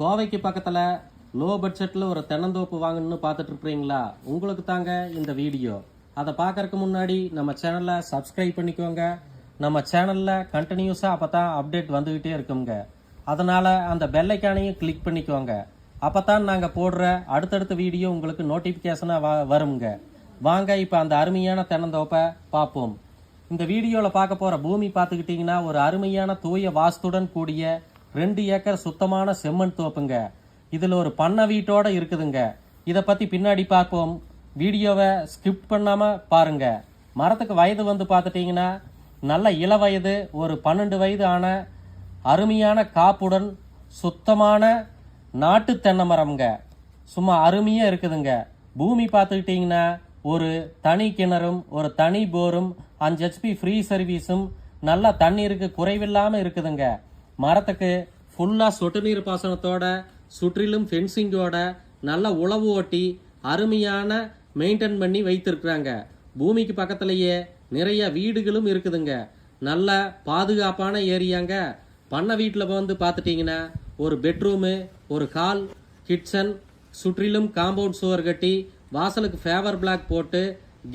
கோவைக்கு பக்கத்தில் லோ பட்ஜெட்டில் ஒரு தென்னந்தோப்பு வாங்கணும்னு பார்த்துட்ருக்குறீங்களா உங்களுக்கு தாங்க இந்த வீடியோ. அதை பார்க்கறதுக்கு முன்னாடி நம்ம சேனலை சப்ஸ்கிரைப் பண்ணிக்கோங்க. நம்ம சேனலில் கண்டினியூஸாக அப்போ தான் அப்டேட் வந்துக்கிட்டே இருக்குங்க. அதனால் அந்த பெல்லைக்கானையும் கிளிக் பண்ணிக்கோங்க. அப்போ தான் நாங்கள் போடுற அடுத்தடுத்த வீடியோ உங்களுக்கு நோட்டிஃபிகேஷனாக வ வருங்க. வாங்க இப்போ அந்த அருமையான தென்னந்தோப்பை பார்ப்போம். இந்த வீடியோவில் பார்க்க போகிற பூமி பார்த்துக்கிட்டிங்கன்னா ஒரு அருமையான தூய வாஸ்துடன் கூடிய ரெண்டு ஏக்கர் சுத்தமான செம்மண் தோப்புங்க. இதில் ஒரு பண்ணை வீட்டோட இருக்குதுங்க. இதை பற்றி பின்னாடி பார்ப்போம். வீடியோவை ஸ்கிப் பண்ணாமல் பாருங்க. மரத்துக்கு வயது வந்து பார்த்துட்டிங்கன்னா நல்ல இள வயது ஒரு பன்னெண்டு வயது ஆன அருமையான காப்புடன் சுத்தமான நாட்டு தென்னை மரம்ங்க. சும்மா அருமையாக இருக்குதுங்க. பூமி பார்த்துக்கிட்டிங்கன்னா ஒரு தனி கிணறும் ஒரு தனி போரும் அஞ்சு ஹெச்பி ஃப்ரீ சர்வீஸும் நல்லா தண்ணீருக்கு குறைவில்லாமல் இருக்குதுங்க. மரத்துக்கு ஃபுல்லாக சொட்டு நீர் பாசனத்தோட சுற்றிலும் ஃபென்சிங்கோட நல்ல உழவு ஓட்டி அருமையான மெயின்டைன் பண்ணி வைத்திருக்கிறாங்க. பூமிக்கு பக்கத்துலேயே நிறைய வீடுகளும் இருக்குதுங்க. நல்ல பாதுகாப்பான ஏரியாங்க. பண்ணை வீட்டில் வந்து பார்த்துட்டிங்கன்னா ஒரு பெட்ரூமு ஒரு ஹால் கிச்சன் சுற்றிலும் காம்பவுண்ட் சுவர் கட்டி வாசலுக்கு ஃபேவர் பிளாக் போட்டு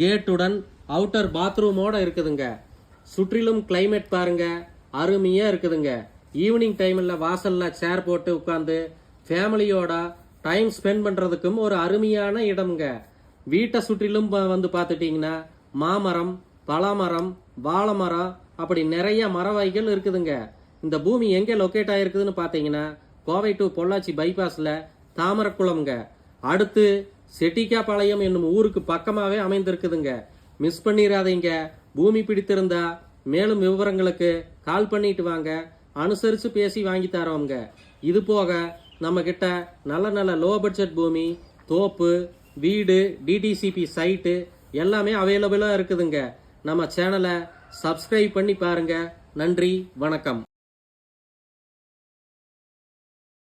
கேட்டுடன் அவுட்டர் பாத்ரூமோடு இருக்குதுங்க. சுற்றிலும் கிளைமேட் பாருங்க அருமையாக இருக்குதுங்க. ஈவினிங் டைமில் வாசலில் சேர் போட்டு உட்காந்து ஃபேமிலியோட டைம் ஸ்பெண்ட் பண்ணுறதுக்கும் ஒரு அருமையான இடம்ங்க. வீட்டை சுற்றிலும் வந்து பார்த்துட்டிங்கன்னா மாமரம் பலாமரம் வாழை மரம் அப்படி நிறைய மர வகைகள் இருக்குதுங்க. இந்த பூமி எங்கே லொக்கேட் ஆகிருக்குதுன்னு பார்த்தீங்கன்னா கோவை டு பொள்ளாச்சி பைபாஸில் தாமரக்குளம்ங்க. அடுத்து செட்டிக்காபாளையம் என்னும் ஊருக்கு பக்கமாகவே அமைந்திருக்குதுங்க. மிஸ் பண்ணிடாதீங்க பூமி பிடித்திருந்தா மேலும் விவரங்களுக்கு கால் பண்ணிட்டு வாங்க. அனுசரித்து பேசி வாங்கி தரோங்க இது போக நம்மக்கிட்ட நல்ல நல்ல லோ பட்ஜெட் பூமி தோப்பு வீடு டிடிசிபி சைட்டு எல்லாமே அவைலபிளாக இருக்குதுங்க. நம்ம சேனலை சப்ஸ்கிரைப் பண்ணி பாருங்க. நன்றி வணக்கம்.